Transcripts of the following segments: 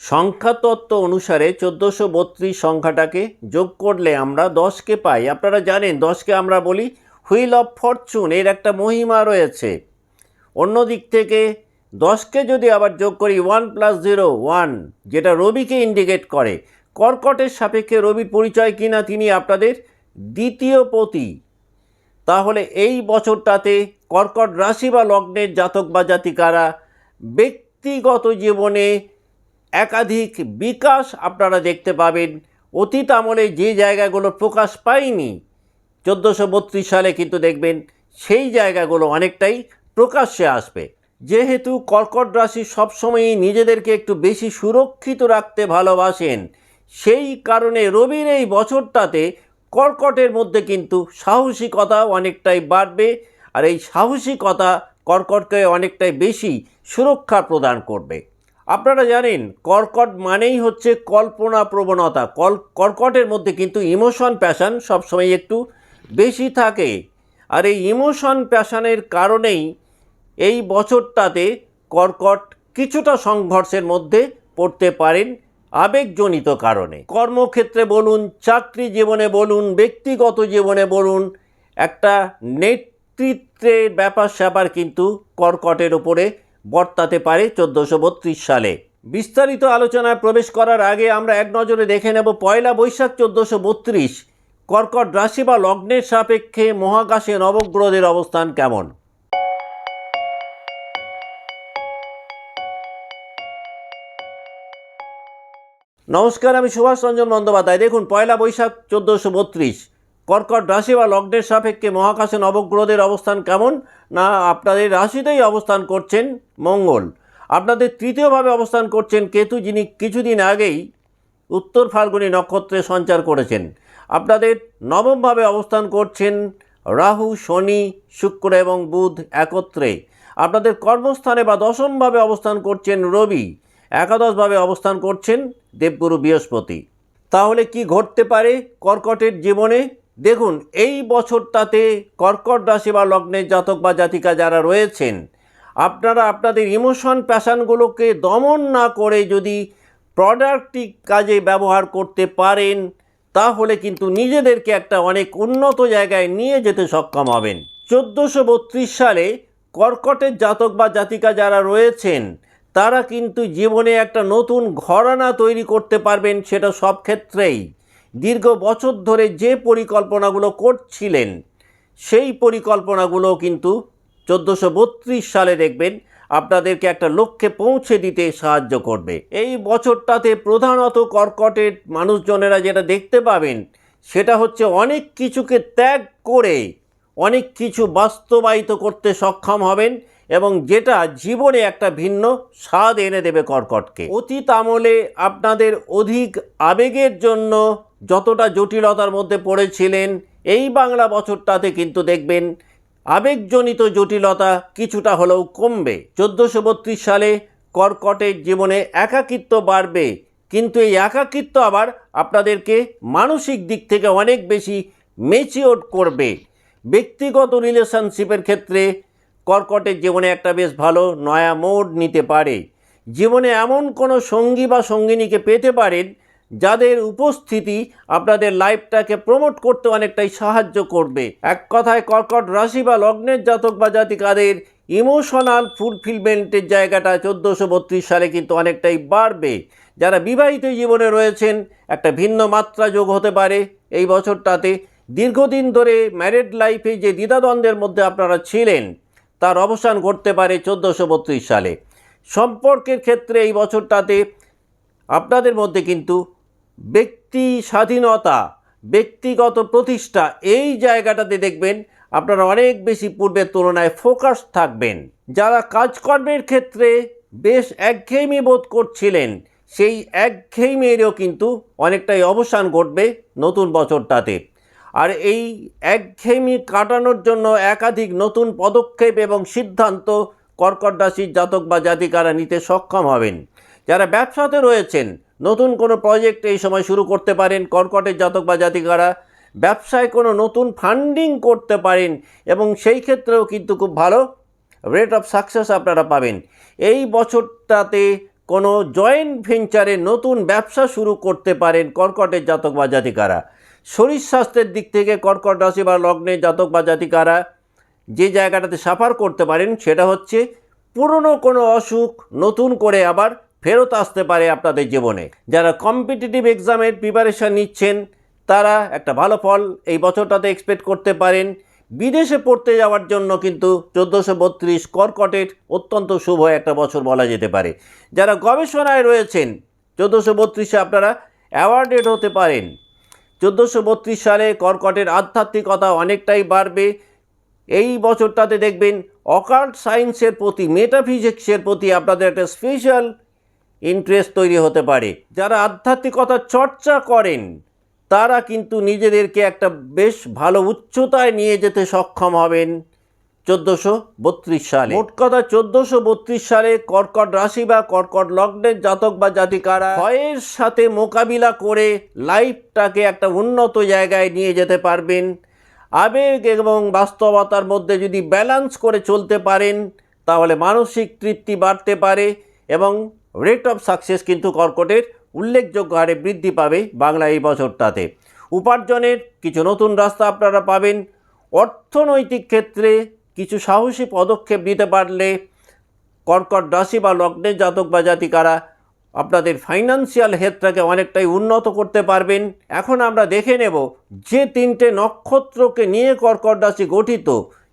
সংখ্যাতত্ত্ব অনুসারে চোদ্দোশো বত্রিশ সংখ্যাটাকে যোগ করলে আমরা দশকে পাই। আপনারা জানেন, দশকে আমরা বলি হুইল অফ ফরচুন, এর একটা মহিমা রয়েছে। অন্য দিক থেকে, দশকে যদি আবার যোগ করি ওয়ান প্লাস জিরো, ওয়ান, যেটা রবিকে ইন্ডিকেট করে, কর্কটের সাপেক্ষে রবির পরিচয় কিনা তিনি আপনাদের দ্বিতীয় পতি। তাহলে এই বছরটাতে কর্কট রাশি বা লগ্নের জাতক বা জাতিকারা ব্যক্তিগত জীবনে একাধিক বিকাশ আপনারা দেখতে পাবেন। অতীত আমলে যে জায়গাগুলো প্রকাশ পায়নি, চোদ্দোশো বত্রিশ সালে কিন্তু দেখবেন সেই জায়গাগুলো অনেকটাই প্রকাশ্যে আসবে। যেহেতু কর্কট রাশি সবসময়ই নিজেদেরকে একটু বেশি সুরক্ষিত রাখতে ভালোবাসেন, সেই কারণে রবির এই বছরটাতে কর্কটের মধ্যে কিন্তু সাহসিকতা অনেকটাই বাড়বে আর এই সাহসিকতা কর্কটকে অনেকটাই বেশি সুরক্ষা প্রদান করবে। আপনারা জানেন, কর্কট মানেই হচ্ছে কল্পনা প্রবণতা। কল, কর্কটের মধ্যে কিন্তু ইমোশন প্যাশন সবসময় একটু বেশি থাকে। আর এই ইমোশন প্যাশনের কারণেই এই বছরটাতে কর্কট কিছুটা সংঘর্ষের মধ্যে পড়তে পারেন আবেগজনিত কারণে। কর্মক্ষেত্রে বলুন, চাকরি জীবনে বলুন, ব্যক্তিগত জীবনে বলুন, একটা নেতৃত্বের ব্যাপার স্যাপার কিন্তু কর্কটের ওপরে বর্তাতে পারে চোদ্দোশো সালে। বিস্তারিত আলোচনায় প্রবেশ করার আগে আমরা এক নজরে দেখে নেব পয়লা বৈশাখ চোদ্দোশো বত্রিশ, কর্কট রাশি বা লগ্নের সাপেক্ষে মহাকাশে নবগ্রহদের অবস্থান কেমন? নমস্কার, আমি সুভাষ রঞ্জন বন্দ্যোপাধ্যায়। দেখুন, পয়লা বৈশাখ চোদ্দোশো বত্রিশ কর্কট রাশি বা লগ্নের সাপেক্ষে মহাকাশে নবগ্রহদের অবস্থান কেমন? না, আপনাদের রাশিতেই অবস্থান করছেন মঙ্গল। আপনাদের তৃতীয়ভাবে অবস্থান করছেন কেতু, যিনি কিছুদিন আগেই উত্তর ফাল্গুনী নক্ষত্রে সঞ্চার করেছেন। আপনাদের নবমভাবে অবস্থান করছেন রাহু, শনি, শুক্র এবং বুধ একত্রে। আপনাদের কর্মস্থানে বা দশমভাবে অবস্থান করছেন রবি। একাদশভাবে অবস্থান করছেন দেবগুরু বৃহস্পতি। তাহলে কি ঘটতে পারে কর্কটের জীবনে? দেখুন, এই বছরটাতে কর্কট রাশি বা লগ্নের জাতক বা জাতিকা যারা রয়েছেন, আপনারা আপনাদের ইমোশন প্যাশানগুলোকে দমন না করে যদি প্রোডাক্টিভ কাজে ব্যবহার করতে পারেন, তাহলে কিন্তু নিজেদেরকে একটা অনেক উন্নত জায়গায় নিয়ে যেতে সক্ষম হবেন। চোদ্দোশো বত্রিশ সালে কর্কটের জাতক বা জাতিকা যারা রয়েছেন, তারা কিন্তু জীবনে একটা নতুন ঘরানা তৈরি করতে পারবেন, সেটা সব ক্ষেত্রেই। দীর্ঘ বছর ধরে যে পরিকল্পনাগুলো করছিলেন, সেই পরিকল্পনাগুলো কিন্তু চোদ্দোশো সালে দেখবেন আপনাদেরকে একটা লক্ষ্যে পৌঁছে দিতে সাহায্য করবে। এই বছরটাতে প্রধানত কর্কটের মানুষজনেরা যেটা দেখতে পাবেন, সেটা হচ্ছে অনেক কিছুকে ত্যাগ করে অনেক কিছু বাস্তবায়িত করতে সক্ষম হবেন এবং যেটা জীবনে একটা ভিন্ন স্বাদ এনে দেবে কর্কটকে। অতীত আমলে আপনাদের অধিক আবেগের জন্য যতটা জটিলতার মধ্যে পড়েছিলেন, এই বাংলা বছরটাতে কিন্তু দেখবেন আবেগজনিত জটিলতা কিছুটা হলেও কমবে। চোদ্দোশো বত্রিশ সালে কর্কটের জীবনে একাকিত্ব বাড়বে, কিন্তু এই একাকিত্ব আবার আপনাদেরকে মানসিক দিক থেকে অনেক বেশি মেচিওর করবে। ব্যক্তিগত রিলেশনশিপের ক্ষেত্রে কর্কটের জীবনে একটা বেশ ভালো নয়া মোড় নিতে পারে। জীবনে এমন কোনো সঙ্গী বা সঙ্গিনীকে পেতে পারেন যাদের উপস্থিতি আপনাদের লাইফটাকে প্রমোট করতে অনেকটাই সাহায্য করবে। এক কথায় কর্কট রাশি বা লগ্নের জাতক বা জাতিকাদের ইমোশনাল ফুলফিলমেন্টের জায়গাটা চোদ্দোশো বত্রিশ সালে কিন্তু অনেকটাই বাড়বে। যারা বিবাহিত জীবনে রয়েছেন, একটা ভিন্ন মাত্রা যোগ হতে পারে। এই বছরটাতে দীর্ঘদিন ধরে ম্যারেড লাইফে যে দ্বিধাদ্বন্দ্বের মধ্যে আপনারা ছিলেন তার অবসান ঘটতে পারে চোদ্দোশো বত্রিশ সালে। সম্পর্কের ক্ষেত্রে এই বছরটাতে আপনাদের মধ্যে কিন্তু ব্যক্তি স্বাধীনতা, ব্যক্তিগত প্রতিষ্ঠা এই জায়গাটাতে দেখবেন আপনারা অনেক বেশি পূর্বের তুলনায় ফোকাস থাকবেন। যারা কাজকর্মের ক্ষেত্রে বেশ একঘেয়েমি বোধ করছিলেন, সেই একঘেয়েমিরও কিন্তু অনেকটাই অবসান ঘটবে নতুন বছরটাতে। আর এই একঘেয়েমি কাটানোর জন্য একাধিক নতুন পদক্ষেপ এবং সিদ্ধান্ত কর্কট জাতক বা জাতিকারা নিতে সক্ষম হবেন। যারা ব্যবসাতে রয়েছেন, নতুন কোনো প্রজেক্ট এই সময় শুরু করতে পারেন, কর্কটের জাতক বা জাতিকারা ব্যবসায় কোনো নতুন ফান্ডিং করতে পারেন এবং সেই ক্ষেত্রেও কিন্তু খুব ভালো রেট অফ সাকসেস আপনারা পাবেন। এই বছরটাতে কোনো জয়েন্ট ভেঞ্চারে নতুন ব্যবসা শুরু করতে পারেন কর্কটের জাতক বা জাতিকারা। শরীর স্বাস্থ্যের দিক থেকে কর্কট রাশি বা লগ্নে জাতক বা জাতিকারা যে জায়গাটাতে সাফার করতে পারেন, সেটা হচ্ছে পুরনো কোনো অসুখ নতুন করে আবার ফেরত আসতে পারে আপনাদের জীবনে। যারা কম্পিটিটিভ এক্সামের প্রিপারেশান নিচ্ছেন, তারা একটা ভালো ফল এই বছরটাতে এক্সপেক্ট করতে পারেন। বিদেশে পড়তে যাওয়ার জন্য কিন্তু চোদ্দোশো বত্রিশ কর্কটের অত্যন্ত শুভ একটা বছর বলা যেতে পারে। যারা গবেষণায় রয়েছেন, চোদ্দোশো বত্রিশে আপনারা অ্যাওয়ার্ডেড হতে পারেন। চোদ্দোশো বত্রিশ সালে কর্কটের আধ্যাত্মিকতা অনেকটাই বাড়বে। এই বছরটাতে দেখবেন অকাল্ট সায়েন্সের প্রতি, মেটাফিজিক্সের প্রতি আপনাদের একটা স্পেশাল ইন্টারেস্ট তৈরি হতে পারে। যারা আধ্যাত্মিকতা চর্চা করেন, তারা কিন্তু নিজেদেরকে একটা বেশ ভালো উচ্চতায় নিয়ে যেতে সক্ষম হবেন। চোদ্দোশো বত্রিশ সালে। মোট কথা চোদ্দোশো বত্রিশ সালে কর্কট রাশি বা কর্কট লগ্নের জাতক বা জাতিকারা ভয়ের সাথে মোকাবিলা করে লাইফটাকে একটা উন্নত জায়গায় নিয়ে যেতে পারবেন। আবেগ এবং বাস্তবতার মধ্যে যদি ব্যালেন্স করে চলতে পারেন, তাহলে মানসিক তৃপ্তি বাড়তে পারে এবং রেট অফ সাকসেস কিন্তু কর্কটের উল্লেখযোগ্য হারে বৃদ্ধি পাবে বাংলা এই বছরটাতে। উপার্জনের কিছু নতুন রাস্তা আপনারা পাবেন। অর্থনৈতিক ক্ষেত্রে কিছু সাহসী পদক্ষেপ নিতে পারলে কর্কট রাশি বা লগ্নের জাতক বা জাতিকারা আপনাদের ফাইন্যান্সিয়াল হেলথটাকে অনেকটাই উন্নত করতে পারবেন। এখন আমরা দেখে নেব যে তিনটে নক্ষত্রকে নিয়ে কর্কট রাশি গঠিত,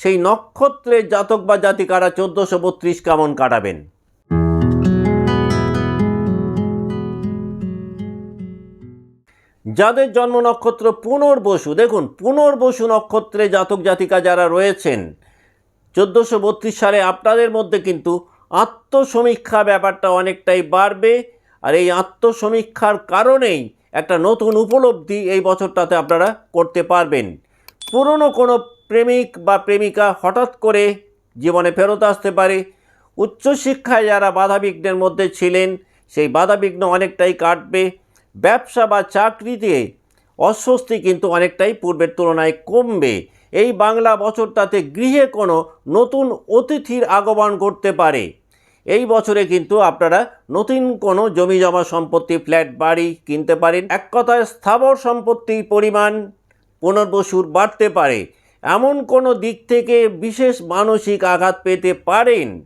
সেই নক্ষত্রের জাতক বা জাতিকারা চোদ্দোশো বত্রিশ কেমন কাটাবেন? যাদের জন্ম নক্ষত্র পুনর্বসু, দেখুন, পুনর্বসু নক্ষত্রে জাতক জাতিকা যারা রয়েছেন চোদ্দোশো বত্রিশ সালে আপনাদের মধ্যে কিন্তু আত্মসমীক্ষা ব্যাপারটা অনেকটাই বাড়বে। আর এই আত্মসমীক্ষার কারণেই একটা নতুন উপলব্ধি এই বছরটাতে আপনারা করতে পারবেন। পুরনো কোনো প্রেমিক বা প্রেমিকা হঠাৎ করে জীবনে ফেরত আসতে পারে। উচ্চশিক্ষায় যারা বাধাবিঘ্নের মধ্যে ছিলেন, সেই বাধাবিঘ্ন অনেকটাই কাটবে। ব্যবসা বা চাকরিতে অস্বস্তি কিন্তু অনেকটাই পূর্বের তুলনায় কমবে। এই বাংলা বছরটাতে গৃহে কোনো নতুন অতিথির আগমন ঘটতে পারে। এই বছরে কিন্তু আপনারা নতুন কোনো জমি জমা সম্পত্তি, ফ্ল্যাট, বাড়ি কিনতে পারেন। এক কথায় স্থাবর সম্পত্তির পরিমাণ পুনর্বসুর বাড়তে পারে। এমন কোনো দিক থেকে বিশেষ মানসিক আঘাত পেতে পারেন?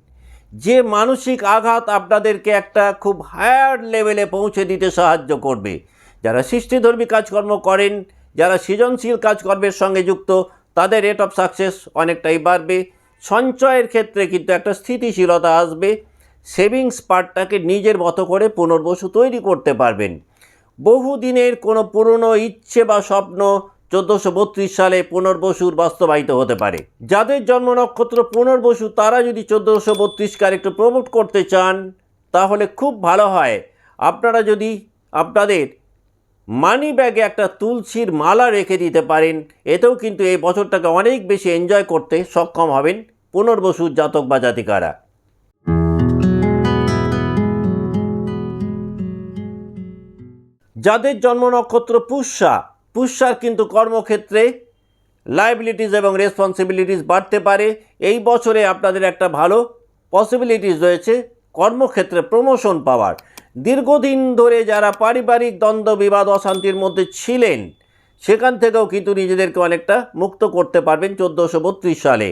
যে মানসিক আঘাত আপনাদেরকে একটা খুব হায়ার লেভেলে পৌঁছে দিতে সাহায্য করবে। যারা সৃষ্টিধর্মী কাজকর্ম করেন, যারা সৃজনশীল কাজকর্মের সঙ্গে যুক্ত তাদের রেট অফ সাকসেস অনেকটাই বাড়বে। সঞ্চয়ের ক্ষেত্রে কিন্তু একটা স্থিতিশীলতা আসবে। সেভিংস পার্টটাকে নিজের মতো করে পুনর্বসু তৈরি করতে পারবেন। বহুদিনের কোনো পুরনো ইচ্ছে বা স্বপ্ন চোদ্দোশো বত্রিশ সালে পুনর্বসুর বাস্তবায়িত হতে পারে। যাদের জন্ম নক্ষত্র পুনর্বসু, তারা যদি চোদ্দোশো বত্রিশকে একটু প্রমোট করতে চান, তাহলে খুব ভালো হয়। আপনারা যদি আপনাদের মানি ব্যাগে একটা তুলসীর মালা রেখে দিতে পারেন। এতেও কিন্তু এই বছরটাকে অনেক বেশি এনজয় করতে সক্ষম হবেন পুনর্বসুর জাতক বা জাতিকারা। যাদের জন্ম নক্ষত্র পুষ্যা, পুষ্যার কিন্তু কর্মক্ষেত্রে লাইবিলিটিস এবং রেসপন্সিবিলিটিস বাড়তে পারে। এই বছরে আপনাদের একটা ভালো পসিবিলিটিস রয়েছে। কর্মক্ষেত্রে প্রমোশন পাওয়ার। দীর্ঘদিন ধরে যারা পারিবারিক দ্বন্দ্ব, বিবাদ, অশান্তির মধ্যে ছিলেন, সেখান থেকেও কিন্তু নিজেদেরকে অনেকটা মুক্ত করতে পারবেন চোদ্দোশো বত্রিশ সালে।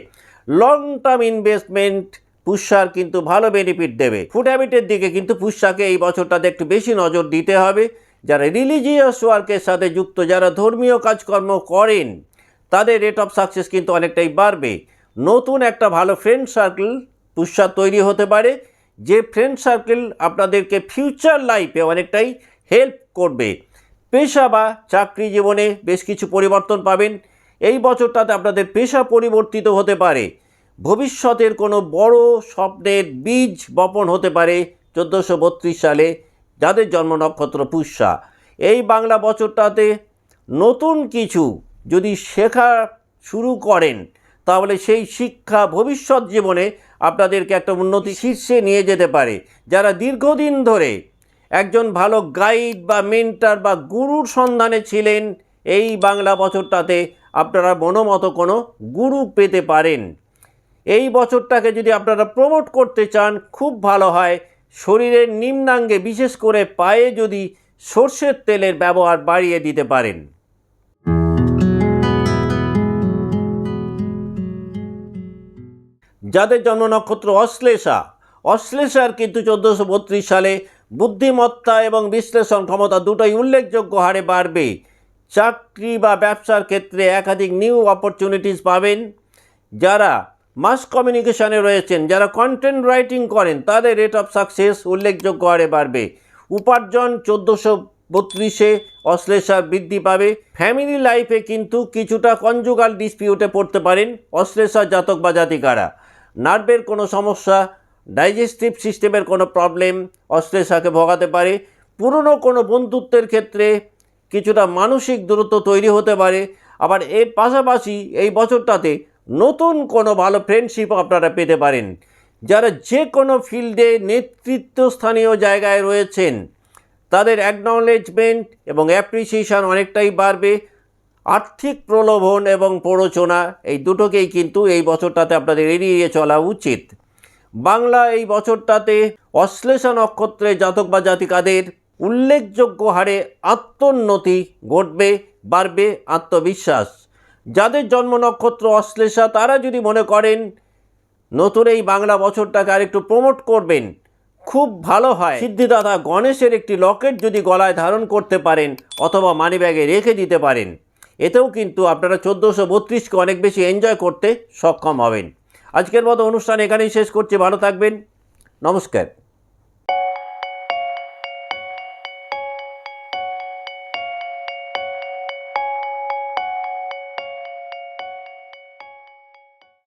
লং টার্ম ইনভেস্টমেন্ট পুষ্যার কিন্তু ভালো বেনিফিট দেবে। ফুড হ্যাবিটের দিকে কিন্তু পুষ্যাকে এই বছরটাতে একটু বেশি নজর দিতে হবে। যারা রিলিজিয়াস ওয়ার্কের সাথে যুক্ত, যারা ধর্মীয় কাজকর্ম করেন, তাদের রেট অফ সাকসেস কিন্তু অনেকটাই বাড়বে। নতুন একটা ভালো ফ্রেন্ড সার্কেল পুষ্যার তৈরি হতে পারে। যে ফ্রেন্ড সার্কেল আপনাদেরকে ফিউচার লাইফে অনেকটাই হেল্প করবে। পেশা বা চাকরি জীবনে বেশ কিছু পরিবর্তন পাবেন। এই বছরটাতে আপনাদের পেশা পরিবর্তিত হতে পারে। ভবিষ্যতের কোনো বড় স্বপ্নের বীজ বপন হতে পারে চোদ্দোশো বত্রিশ সালে, যাদের জন্ম নক্ষত্র পুষ্যা। এই বাংলা বছরটাতে নতুন কিছু যদি শেখা শুরু করেন তাহলে সেই শিক্ষা ভবিষ্যৎ জীবনে আপনাদেরকে একটা উন্নতি শীর্ষে নিয়ে যেতে পারে। যারা দীর্ঘদিন ধরে একজন ভালো গাইড বা মেন্টার বা গুরুর সন্ধানে ছিলেন, এই বাংলা বছরটাতে আপনারা মনোমতো কোনো গুরু পেতে পারেন। এই বছরটাকে যদি আপনারা প্রমোট করতে চান, খুব ভালো হয়। শরীরের নিম্নাঙ্গে বিশেষ করে পায়ে যদি সর্ষের তেলের ব্যবহার বাড়িয়ে দিতে পারেন। যাদের জন্ম নক্ষত্র অশ্লেষা, অশ্লেষার কিন্তু চোদ্দোশো বত্রিশ সালে বুদ্ধিমত্তা এবং বিশ্লেষণ ক্ষমতা দুটোই উল্লেখযোগ্য হারে বাড়বে। চাকরি বা ব্যবসার ক্ষেত্রে একাধিক নিউ অপরচুনিটিস পাবেন। যারা মাস কমিউনিকেশনে রয়েছেন, যারা কন্টেন্ট রাইটিং করেন, তাদের রেট অফ সাকসেস উল্লেখযোগ্য হারে বাড়বে। উপার্জন চোদ্দোশো বত্রিশে অশ্লেষার বৃদ্ধি পাবে। ফ্যামিলি লাইফে কিন্তু কিছুটা কনজুগাল ডিসপিউটে পড়তে পারেন অশ্লেষা জাতক বা জাতিকারা। নার্ভের কোনো সমস্যা ডাইজেস্টিভ সিস্টেমের কোনো প্রবলেম অশ্লেষাকে ভোগাতে পারে, পুরনো কোনো বন্ধুত্বের ক্ষেত্রে কিছুটা মানসিক দূরত্ব তৈরি হতে পারে। আবার এর পাশাপাশি এই বছরটাতে নতুন কোনো ভালো ফ্রেন্ডশিপ আপনারা পেতে পারেন। যারা যে কোনো ফিল্ডে নেতৃত্বস্থানীয় জায়গায় রয়েছেন, তাদের অ্যাকনলেজমেন্ট এবং অ্যাপ্রিসিয়েশন অনেকটাই বাড়বে। আর্থিক প্রলোভন এবং প্ররোচনা, এই দুটোকেই কিন্তু এই বছরটাতে আপনাদের এড়িয়ে চলা উচিত। বাংলা এই বছরটাতে অশ্লেষা নক্ষত্রে জাতক বা জাতিকাদের উল্লেখযোগ্য হারে আত্মোন্নতি ঘটবে, বাড়বে আত্মবিশ্বাস। যাদের জন্ম নক্ষত্র অশ্লেষা, তারা যদি মনে করেন, নতুন এই বাংলা বছরটাকে আরেকটু প্রমোট করবেন, খুব ভালো হয়। সিদ্ধিদাতা গণেশের একটি লকেট যদি গলায় ধারণ করতে পারেন, অথবা মানিব্যাগে রেখে দিতে পারেন। এতেও কিন্তু আপনারা চোদ্দোশো বত্রিশকে অনেক বেশি এনজয় করতে সক্ষম হবেন। আজকের মতো অনুষ্ঠান এখানেই শেষ করছি। ভালো থাকবেন। নমস্কার।